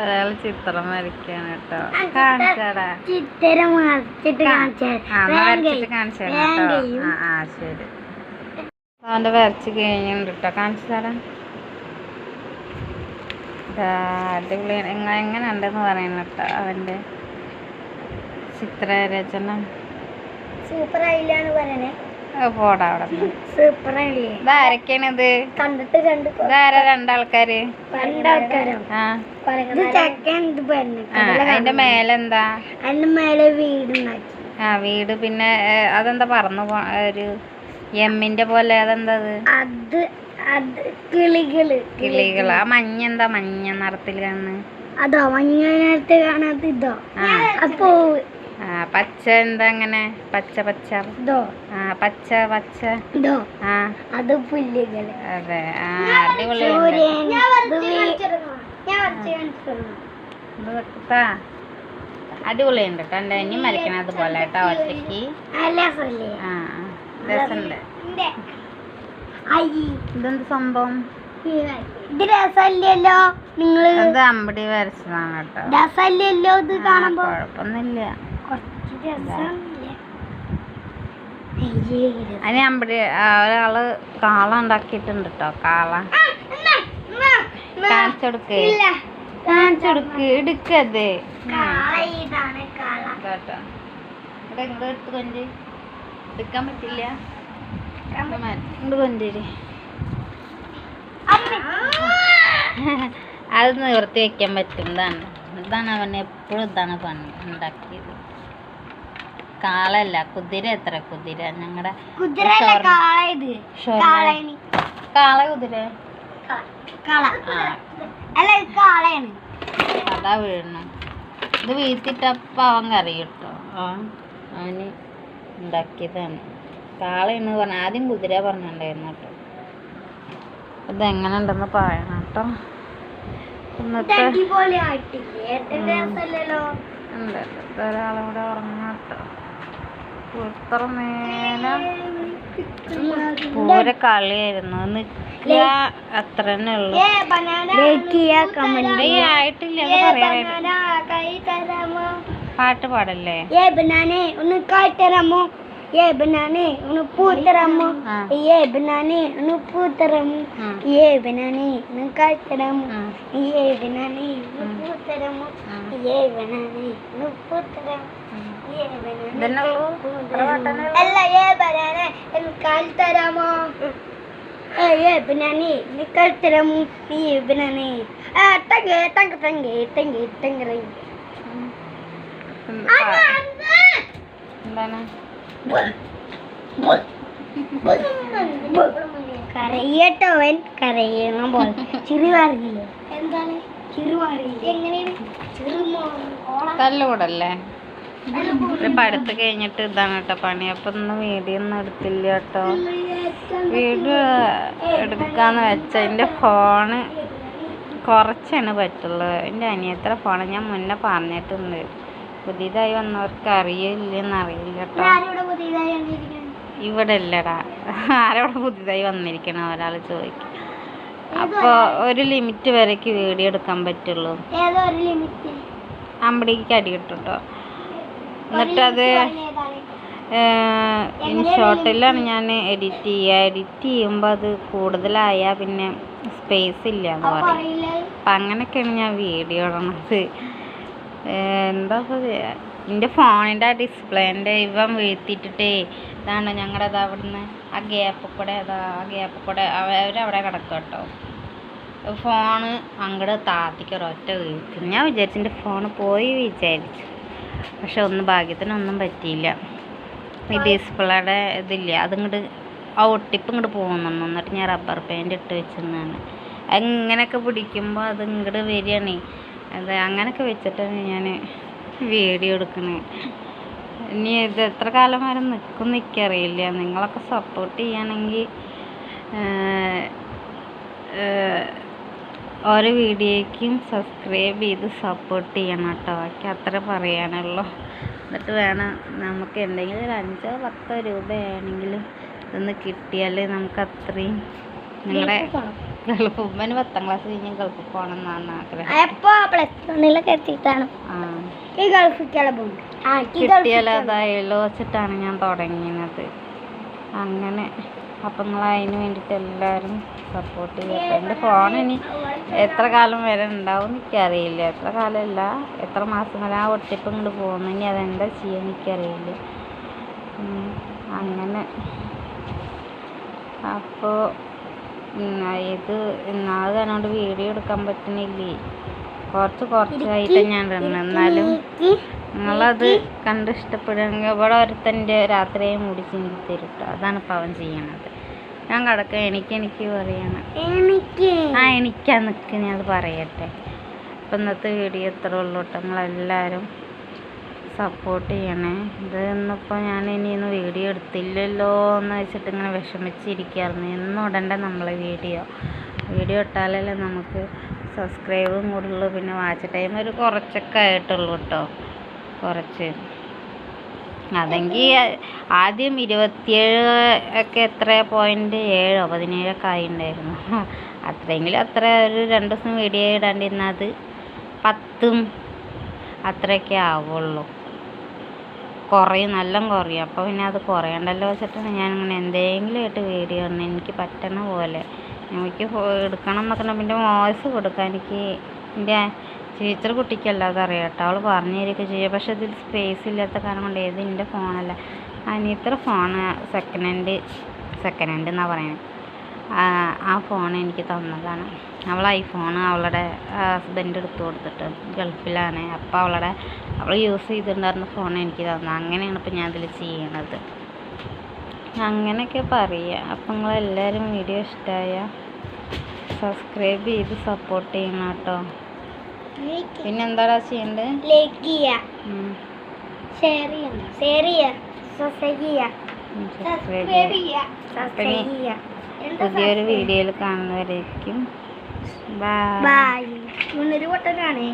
ഒരാൾ ചിത്രം വരയ്ക്കാണ് കേട്ടോ. കാണിച്ചാടാ. ചിത്രം വരച്ചിട്ട് കാണിച്ചു ആ ആ ശരി. അവന്റെ വരച്ച് കഴിഞ്ഞുണ്ട് കേട്ടോ. കാണിച്ചു തരാം. ദാ അടിപൊളി. എങ്ങനെ എങ്ങനെ ഉണ്ടെന്ന് പറയുന്നു കേട്ടോ അവന്റെ ചിത്രരചന. സൂപ്പർ ആയില്ലാന്ന് പറയണേ. പോടാ അവിടെ ഇതാരൊക്കെയാണിത് ഇതാരാ രണ്ടാൾക്കാര്? ആ. അതിന്റെ മേലെന്താ? അതിന്റെ മേലെ വീട് ആ വീട്. പിന്നെ അതെന്താ പറന്നു ഒരു എമ്മിന്റെ പോലെ അതെന്താ അത്? കിളികൾ. കിളികൾ ആ മഞ്ഞ എന്താ മഞ്ഞ നിറത്തിൽ കാണുന്നത്? അതോ മഞ്ഞ നിറത്തിൽ കാണാത്ത ഇതോ? അപ്പോ പച്ച എന്താ അങ്ങനെ? പച്ച പച്ച. ആ പച്ച പച്ച. ആ. അത് പുല്ലുകൾ അതെ. ആ അടിപൊളി. അടിപൊളിയുണ്ട് കേട്ടോ എന്റെ ഇനി മരിക്കണം അതുപോലെ കേട്ടോ ഒറ്റയ്ക്ക്. ആ. രസമുണ്ട്. ഇതെന്ത് സംഭവം? ഇത് രസമല്ലല്ലോ? നിങ്ങൾ അത് അമ്പടി വരച്ചതാണ് കേട്ടോ. രസമല്ലല്ലോ ഇത് കാണാൻ കാണുമ്പോ? കുഴപ്പമൊന്നുമില്ല. അതിന് അമ്പടി ഒരാൾ കാള ഉണ്ടാക്കിയിട്ടുണ്ട് കേട്ടോ കാള. കാണിച്ചെടുക്ക്. ഇല്ല. കാണിച്ചു കൊടുക്ക് എടുക്കത് ഇതാണ് കേട്ടോ ഇവിടെ ഇങ്ങോട്ട് എടുത്ത് കൊഞ്ച് എടുക്കാൻ പറ്റില്ല. ഇങ്ങോട്ട് കൊഞ്ചേരി അത് നിവർത്തി വെക്കാൻ പറ്റുന്നതാണ്. ഇതാണ് അവൻ എപ്പോഴും ഇതാണ് പണി ഉണ്ടാക്കിയത്. കാളല്ല കുതിര എത്ര കുതിര? ഞങ്ങളുടെ കാള കുതിര അതാ വീഴണം ഇത് വീഴ്ത്തിട്ടപ്പം അവൻ കറി കിട്ടോ അവന് ഉണ്ടാക്കിയതാണ്. കാളയെന്ന് പറഞ്ഞ. ആദ്യം കുതിര പറഞ്ഞിട്ടുണ്ടായിരുന്നു കേട്ടോ. ഇത് എങ്ങനെ ഉണ്ടെന്ന് പറയണം കേട്ടോ. ഇന്നത്തെ ഒരാളും കൂടെ ഉറങ്ങാം ഇത്ര നേരം പൂര കളിയായിരുന്നു. നിൽക്കുക അത്ര തന്നെ ഉള്ളൂ ആയിട്ടില്ല. പാട്ട് പാടല്ലേ? ഒന്ന് കാട്ടരമോ തരാമോ? ഏ ബനാനെ ഒന്ന് പൂ തരാമോ? ആ. ഏ ബനാനെ ഒന്ന് പൂ തരാമോ? ഉം. ഏ ബനാനെ ഒന്ന് കായ് തരാമോ? ഉം. ഏ ഒന്ന് പൂ തരാമോ? അല്ല ഏ ബനാനെ. ഏ ബനാനെ. ബനാനെ. തങ്കേ തങ്ക തങ്കേ തങ്കേ തങ്കേ കരയട്ടവൻ കരയണം പോലെ ചിരി എന്താണ്? ചിരി എങ്ങനെയാണ്? തല്ലുകൂടല്ലേ പഠിത്തം കഴിഞ്ഞിട്ട് ഇതാണ് കേട്ടോ പണി. അപ്പൊ ഇന്ന് വീഡിയോ ഒന്നും എടുത്തില്ല കേട്ടോ. വീഡിയോ എടുക്കാന്ന് വെച്ച എന്റെ ഫോണ് കുറച്ചാണ് പറ്റുള്ളൂ. എന്റെ അനിയത്ര ഫോണ് ഞാൻ മുന്നേ പറഞ്ഞിട്ടുണ്ട്. പുതിയതായി വന്നവർക്ക് അറിയില്ലെന്ന് അറിയില്ല കേട്ടോ. പുതിയതായി വന്നിരിക്കുന്നത് ഇവിടെ ഇല്ലടാ. ആരോടെ പുതിയതായി വന്നിരിക്കണം ഒരാൾ ചോദിക്കും. അപ്പോൾ ഒരു ലിമിറ്റ് വരേക്ക് വീഡിയോ എടുക്കാൻ പറ്റുള്ളൂ. അമ്പടിക്ക് അടി കിട്ടും കേട്ടോ. എന്നിട്ടത് ഇൻഷോട്ടിലാണ് ഞാൻ എഡിറ്റ് ചെയ്യുക എഡിറ്റ് ചെയ്യുമ്പോൾ അത് കൂടുതലായാൽ പിന്നെ സ്പേസ് ഇല്ല എന്ന് പറയും. അപ്പം അങ്ങനെയൊക്കെയാണ് ഞാൻ വീഡിയോ ഇടണത്. എന്താ എന്റെ ഫോണിന്റെ ആ ഡിസ്പ്ലേന്റെ ഇവൻ വീഴ്ത്തിയിട്ടിട്ടേ ഇതാണ് ഞങ്ങളുടെ അത് അവിടുന്ന് ആ ഗ്യാപ്പ് കൂടെ അതാ ആ ഗ്യാപ്പ് കൂടെ അവരവിടെ കിടക്കും കേട്ടോ. ഫോണ് അങ്ങോട്ട് താത്തിക്കൊരൊറ്റ വീഴ്ത്തി. ഞാൻ വിചാരിച്ചു എന്റെ ഫോണ് പോയി വിചാരിച്ചു. പക്ഷെ ഒന്നും ഭാഗ്യത്തിനൊന്നും പറ്റിയില്ല. ഈ ഡിസ്പ്ലേയുടെ ഇതില്ല അതിങ്ങോട്ട് ആ ഒട്ടിപ്പ് ഇങ്ങോട്ട് പോകുന്നുണ്ട് എന്നിട്ട് ഞാൻ റബ്ബർ പാന്റ് ഇട്ട് വെച്ചിരുന്നാണ് അങ്ങനെയൊക്കെ പിടിക്കുമ്പോൾ അത് ഇങ്ങോട്ട് വരികയാണ്. അത് അങ്ങനെയൊക്കെ വെച്ചിട്ടാണ് ഞാൻ വീഡിയോ എടുക്കുന്നത് ഇനി ഇത് എത്ര കാലം വരെ നിൽക്കും നിൽക്കറിയില്ല നിങ്ങളൊക്കെ സപ്പോർട്ട് ചെയ്യുകയാണെങ്കിൽ ഓരോ വീഡിയോയ്ക്കും സബ്സ്ക്രൈബ് ചെയ്ത് സപ്പോർട്ട് ചെയ്യണം കേട്ടോ. എനിക്ക് അത്ര പറയാനുള്ളൂ. എന്നിട്ട് വേണം നമുക്ക് എന്തെങ്കിലും ഒരു അഞ്ചോ പത്തോ രൂപയാണെങ്കിലും ഇതൊന്ന് കിട്ടിയാൽ നമുക്ക് അത്രയും നിങ്ങളുടെ ഗൾഫ് ഉമ്മന് പത്താം ക്ലാസ് കഴിഞ്ഞ് ഗൾഫ് പോകണം എന്നാണ് ആഗ്രഹം. കിട്ടിയാലോ അതായാലോ വെച്ചിട്ടാണ് ഞാൻ തുടങ്ങിയത്. അങ്ങനെ അപ്പം നിങ്ങൾ അതിന് വേണ്ടിയിട്ട് എല്ലാവരും സപ്പോർട്ട് ചെയ്യുക എന്റെ ഫോൺ ഇനി എത്ര കാലം വരെ ഉണ്ടാവും എനിക്കറിയില്ല. എത്ര കാലമല്ല? എത്ര മാസം വരെ ആ ഒട്ടിപ്പ് ഇങ്ങോട്ട് പോകുന്നു ഇനി അതെന്താ ചെയ്യുക എനിക്കറിയില്ല. അങ്ങനെ. അപ്പോൾ ഇത് ഇന്നാൾ അതുകൊണ്ട് വീഡിയോ എടുക്കാൻ പറ്റുന്നില്ലേ? കുറച്ച് കുറച്ചായിട്ട് ഞാൻ എന്നാലും നിങ്ങളത് കണ്ട് ഇഷ്ടപ്പെടുകയാണെങ്കിൽ ഇവിടെ ഒരുത്തന്റെ രാത്രിയെ മുടി ചിന്തി തരും കേട്ടോ അതാണ് ഇപ്പം അവൻ ചെയ്യണത്. ഞാൻ കിടക്ക എനിക്ക് എനിക്ക് പറയണം. എനിക്ക്. ആ എനിക്കാ നിൽക്ക് ഞാൻ അത് പറയട്ടെ. അപ്പം ഇന്നത്തെ വീഡിയോ ഇത്ര ഉള്ളൂ കേട്ടോ. നിങ്ങളെല്ലാവരും സപ്പോർട്ട് ചെയ്യണേ. ഇത് ഇന്നിപ്പോൾ ഞാൻ ഇനിയൊന്ന് വീഡിയോ എടുത്തില്ലല്ലോ എന്ന് വെച്ചിട്ട് ഇങ്ങനെ വിഷമിച്ചിരിക്കുകയായിരുന്നു. ഇന്ന് ഉടണ്ട നമ്മളെ വീഡിയോ. വീഡിയോ ഇട്ടാലല്ലേ നമുക്ക് സബ്സ്ക്രൈബും കൂടുള്ളൂ. പിന്നെ വാച്ച് ടൈം ഒരു കുറച്ചൊക്കെ ആയിട്ടുള്ളൂ കേട്ടോ. കുറച്ച്. അതെങ്കിൽ ആദ്യം ഇരുപത്തിയേഴ് ഒക്കെ എത്ര പോയിന്റ് ഏഴോ പതിനേഴൊക്കെ ആയിണ്ടായിരുന്നു. അത്രയെങ്കിലും അത്ര ഒരു രണ്ട് ദിവസം വീഡിയോ ഇടാണ്ടിരുന്നാൽ അത് പത്തും അത്രയൊക്കെ ആവുള്ളൂ. കുറയും നല്ല കുറയും. അപ്പോൾ പിന്നെ അത് കുറയണ്ടല്ലോ വെച്ചിട്ടാണ് ഞാനിങ്ങനെ എന്തെങ്കിലും ആയിട്ട് വീഡിയോ ഇടണം എനിക്ക് പറ്റണ പോലെ. എനിക്ക് എടുക്കണം എന്നൊക്കെ. പിന്നെ വോയിസ് കൊടുക്കാൻ എനിക്ക് എന്റെ ടീച്ചർ കുട്ടിക്കല്ലാതെ അറിയാം കേട്ടോ അവൾ പറഞ്ഞുതരിക ചെയ്യുക ചെയ്യും. പക്ഷെ ഇതിൽ സ്പേസ് ഇല്ലാത്ത കാരണം കൊണ്ട് ഏത് എന്റെ ഫോണല്ല അനിയത്ര phone second hand second hand എന്നാണ് പറയുന്നത് ആ ഫോൺ എനിക്ക് തന്നതാണ്. അവൾ ഐഫോൺ അവളുടെ ഹസ്ബൻഡ് എടുത്തു കൊടുത്തിട്ട് ഗൾഫിലാണ്. അപ്പോൾ അവളുടെ അവൾ യൂസ് ചെയ്തിട്ടുണ്ടായിരുന്ന ഫോൺ എനിക്ക് തന്നു. അങ്ങനെയാണ് ഇപ്പം ഞാൻ ഇതിൽ ചെയ്യണത്. അങ്ങനെയൊക്കെ പറയുക അപ്പം നിങ്ങളെല്ലാവരും വീഡിയോ ഇഷ്ടമായ സബ്സ്ക്രൈബ് ചെയ്ത് സപ്പോർട്ട് ചെയ്യണം കേട്ടോ പിന്നെ ചെയ്യുക ഉം. ഷെയർ ഷെയർ സബ്സ്ക്രൈബ് ചെയ്യുക എന്താ പുതിയൊരു വീഡിയോയിൽ കാണുന്നവരായിരിക്കും ബൈ മുന്നൊരു പൊട്ടനാണേ.